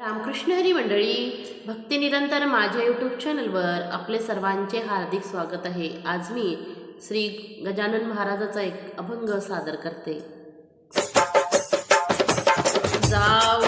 रामकृष्ण हरी मंडळी भक्ती निरंतर माझ्या यूट्यूब चॅनलवर आपले सर्वांचे हार्दिक स्वागत आहे. आज मी श्री गजानन महाराजाचा एक अभंग सादर करते. जाऊ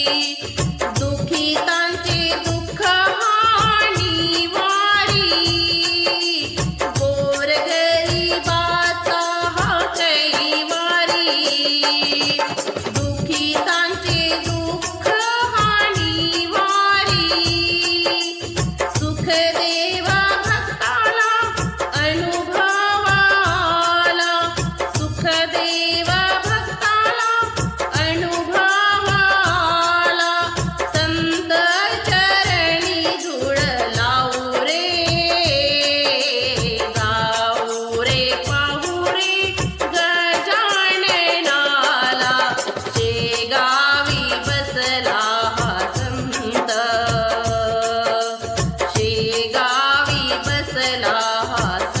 Bye. Awesome.